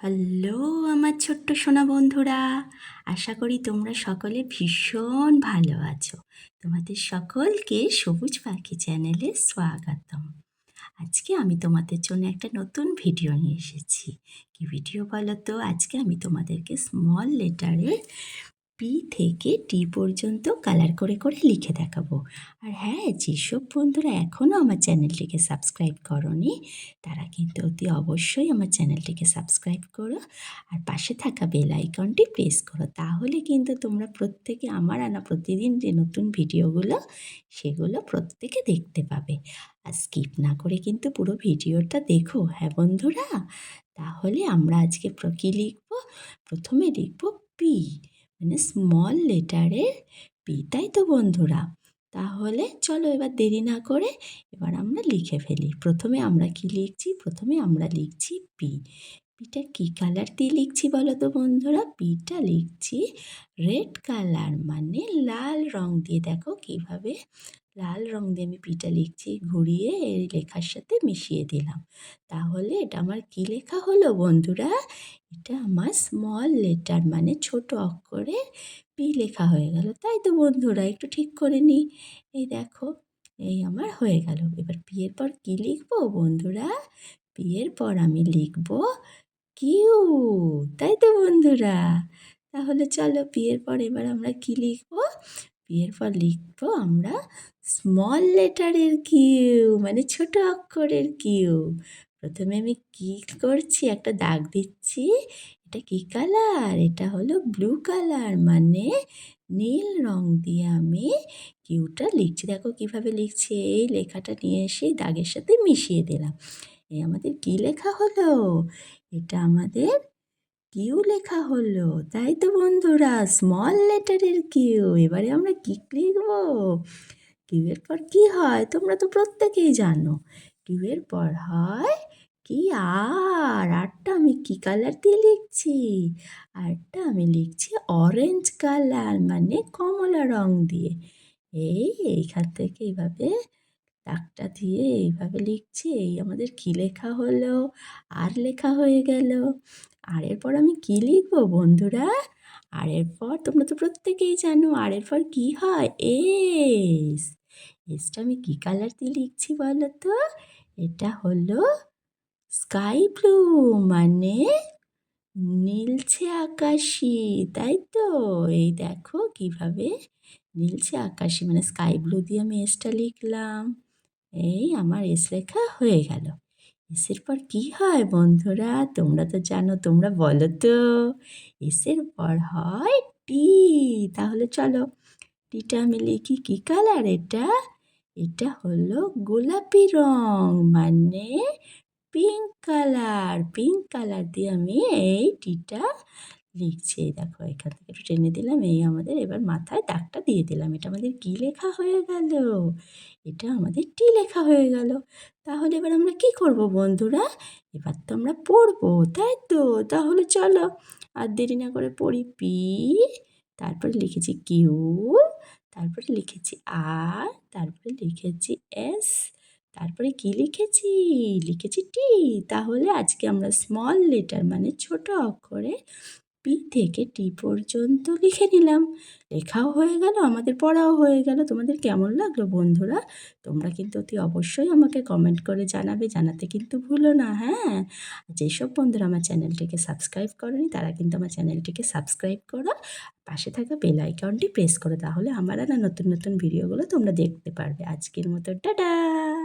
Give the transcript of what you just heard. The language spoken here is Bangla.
হ্যালো, আমার ছোট্ট সোনা বন্ধুরা। আশা করি তোমরা সকলে ভীষণ ভালো আছো। তোমাদের সকলকে সবুজ পাখি চ্যানেলে স্বাগতম। আজকে আমি তোমাদের জন্য একটা নতুন ভিডিও নিয়ে এসেছি। কি ভিডিও বলো তো? আজকে আমি তোমাদেরকে স্মল লেটারে পি থেকে টি পর্যন্ত কালার করে করে লিখে দেখাবো। আর হ্যাঁ যেসব বন্ধুরা এখনও আমার চ্যানেলটিকে সাবস্ক্রাইব করনি, তারা কিন্তু অতি অবশ্যই আমার চ্যানেলটিকে সাবস্ক্রাইব করো আর পাশে থাকা বেল আইকনটি প্রেস করো। তাহলে কিন্তু তোমরা প্রত্যেকে আমার আনা প্রতিদিন যে নতুন ভিডিওগুলো, সেগুলো প্রত্যেকে দেখতে পাবে। আর স্কিপ না করে কিন্তু পুরো ভিডিওটা দেখো হ্যাঁ বন্ধুরা? তাহলে আমরা আজকে কী লিখব? প্রথমে লিখব পি মানে স্মল লেটারের পি তাই তো বন্ধুরা। তাহলে চলো এবার দেরি না করে এবার আমরা লিখে ফেলি। প্রথমে আমরা কি লিখছি? প্রথমে আমরা লিখছি পি পিটা কী কালার দিয়ে লিখছি বলো তো বন্ধুরা? পিটা লিখছি রেড কালার মানে লাল রং দিয়ে। দেখো কীভাবে লাল রং দিয়ে আমি পিটা লিখছি, ঘুরিয়ে এই লেখার সাথে মিশিয়ে দিলাম। তাহলে এটা আমার কি লেখা হলো বন্ধুরা? এটা আমার স্মল লেটার মানে ছোট অক্ষরে পি লেখা হয়ে গেল। তাই তো বন্ধুরা, একটু ঠিক করে নিই। এই দেখো, এই আমার হয়ে গেল। এবার পি এর পর কী লিখব বন্ধুরা? পি এর পর আমি লিখব কিউ তাই তো বন্ধুরা? তাহলে চলো এর পর এবার আমরা কি লিখব? এর পর লিখব আমরা স্মল লেটারের কিউ মানে ছোট অক্ষরের কিউ প্রথমে আমি কি করছি? একটা দাগ দিচ্ছি। এটা কি কালার এটা হলো ব্লু কালার মানে নীল রং দিয়ে আমি কিউটা লিখছি। দেখো কীভাবে লিখছি? এই লেখাটা নিয়ে এসে দাগের সাথে মিশিয়ে দিলাম। এই আমাদের কি লেখা হলো? এটা আমাদের কিউ লেখা হলো? তাই তো বন্ধুরা স্মল লেটারের কিউ। এবারে আমরা কি লিখব? কিউ এর পর কি হয়? তোমরা তো প্রত্যেকেই জানো। কিউ এর পর হয় কি আর? আরটা আমি কি কালার দিয়ে লিখছি? আরটা আমি লিখছি অরেঞ্জ কালার মানে কমলা রং দিয়ে। এই এইখান থেকে এইভাবে দাগটা দিয়ে এইভাবে লিখছি। এই আমাদের কি লেখা হলো? আর লেখা হয়ে গেল। আর এরপর আমি কি লিখব, বন্ধুরা? আর এরপর তোমরা তো প্রত্যেকেই জানো, আর এরপর কি হয়? এস, এসটা আমি কি কালার দিয়ে লিখছি বলো তো? এটা হলো স্কাই ব্লু মানে নীলছে আকাশি, তাই তো? এই দেখো কীভাবে নীলছে আকাশি মানে স্কাই ব্লু দিয়ে আমি এসটা লিখলাম। এই আমার এস লেখা হয়ে গেল। এসের পর কি হয় বন্ধুরা? তোমরা তো জানো, তোমরা বলো তো। এসের পর হয় টি। তাহলে চলো, টিটা আমি লিখি। কী কালার এটা? এটা হলো গোলাপি রং মানে পিঙ্ক কালার। পিঙ্ক কালার দিয়ে আমি এই টিটা লিখছি দেখো এখান থেকে একটু টেনে দিলাম, এই আমাদের এবার মাথায় দাগটা দিয়ে দিলাম। এটা আমাদের কি লেখা হয়ে গেল? এটা আমাদের টি লেখা হয়ে গেল। তাহলে এবার আমরা কি করব বন্ধুরা? এবার তো আমরা পড়ব, তাই তো? তাহলে চলো, আর দেরি না করে পড়ি পি তারপরে লিখেছি কিউ তারপরে লিখেছি আর তারপরে লিখেছি এস তারপরে কি লিখেছি? লিখেছি টি তাহলে আজকে আমরা স্মল লেটার মানে ছোট অক্ষরে পি থেকে টি পর্যন্ত লিখে নিলাম। লেখাও হয়ে গেল, আমাদের পড়াও হয়ে গেল। তোমাদের কেমন লাগল বন্ধুরা? তোমরা কিন্তু অতি অবশ্যই আমাকে কমেন্ট করে জানাবে, জানাতে কিন্তু ভুলো না হ্যাঁ? যেসব বন্ধুরা আমার চ্যানেলটিকে সাবস্ক্রাইব করেনি, তারা কিন্তু আমার চ্যানেলটিকে সাবস্ক্রাইব করো। পাশে থাকা বেল আইকনটি প্রেস করো, তাহলে আমার না নতুন নতুন ভিডিওগুলো তোমরা দেখতে পারবে। আজকের মতো, টাটা!